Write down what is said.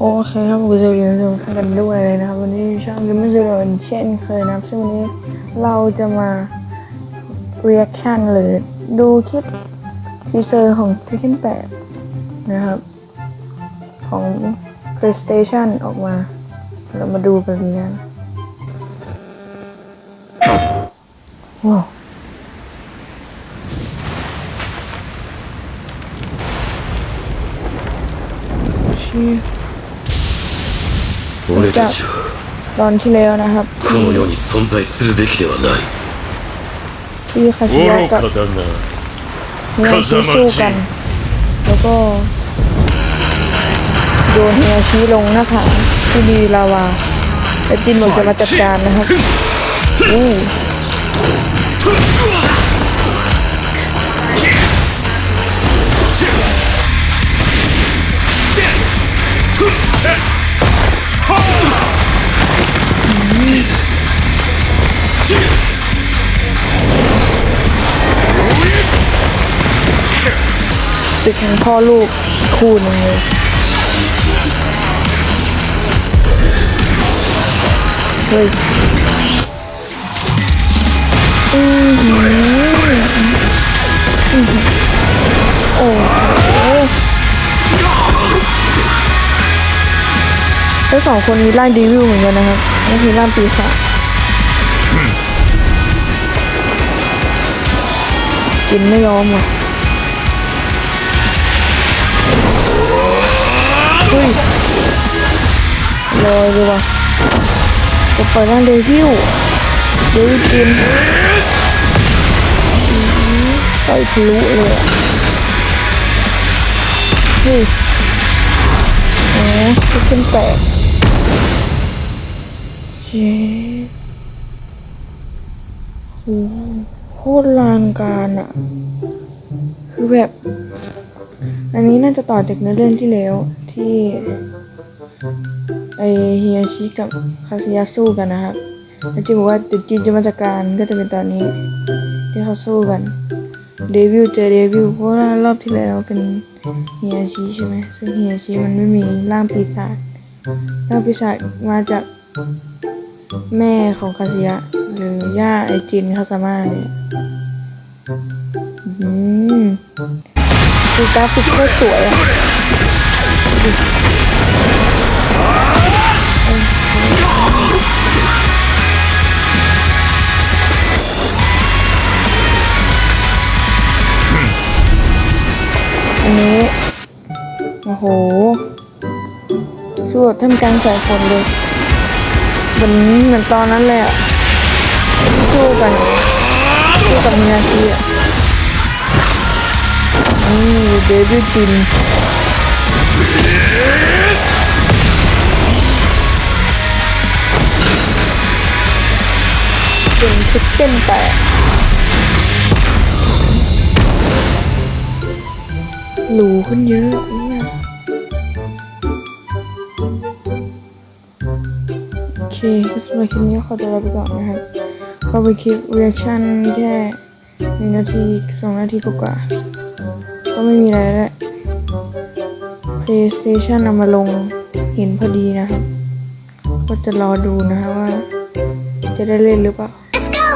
โอเคครับผมจะอยู่ในส่วนกันด้วยเลยนะครับ วันนี้ช่างกิมไม่เจอกันเช่นเคยนะครับ ซึ่งวันนี้เราจะมา reaction หรือดูคลิปทีเซอร์ของ Tekken 8 นะครับ ของ PlayStation ออกมา เรามาดูกันกันว้าวชื่อ 俺たちは ตอนที่แล้วนะครับ この世に存在するべきではない ที่คาชิยะ 愚 กับ かだな เฮียชิสู้กัน แล้วก็โยนเฮียชิลงหน้าผาที่มีลาวาแล้วจินบอกจะมาจัดการนะครับอู้ศึ กแห่งพ่อลูกคู่นึงเลยเฮ้ยอือหืออือหือโอ้โหแล้วสองคนนี้ไล่ดีวิวเหมือนกันนะครับนั่คือล่าปีศาจกินไม่ยอมอะ ลอยเลยว่ะจะเปิดร่างเดวิลเดวิลจินต่อยทะลุเลยอะเฮ้ยอ๋อขึ้นแปดเย้โอ้โหโคตรลานการอะ คือแบบ อันนี้น่าจะต่อจากเนื้อเรื่องที่แล้วที่ ไอเฮียชิกับคาซิยะสู้กันนะครับแล้วจิบอกว่าเดี๋ยวจินจะมาจัดการก็จะเป็นตอนนี้ที่เขาสู้กันเดวิลเจอเดวิลเพราะว่ารอบที่แล้วเป็นเฮียชิใช่ไหมซึ่งเฮียชิมันไม่มีร่างปีศาจร่างปีศาจมาจากแม่ของคาซิยะ หรือย่าไอจินคาซาม่าเนี่ยอืมคือกราฟิกโคตรสวยอะ โหสู้ท่ามกลางสายฝนเลยเหมือนเหมือนตอนนั้นเลยอะสู้กันสู้กับมินาทีอะนี่เดวิดจินเป็นชิคเก้นแตกหรูขึ้นเยอะเนี่ย เคสำหรับคลิปนี้ขอตัวลาไปก่อนนะครับก็ไปคลิป reaction แค่หนึ่งนาทีสองนาทีกว่าก็ไม่มีอะไรแล้ว PlayStation เอามาลงเห็นพอดีนะครับ ก็จะรอดูนะครับว่า จะได้เล่นหรือเปล่า Let's go!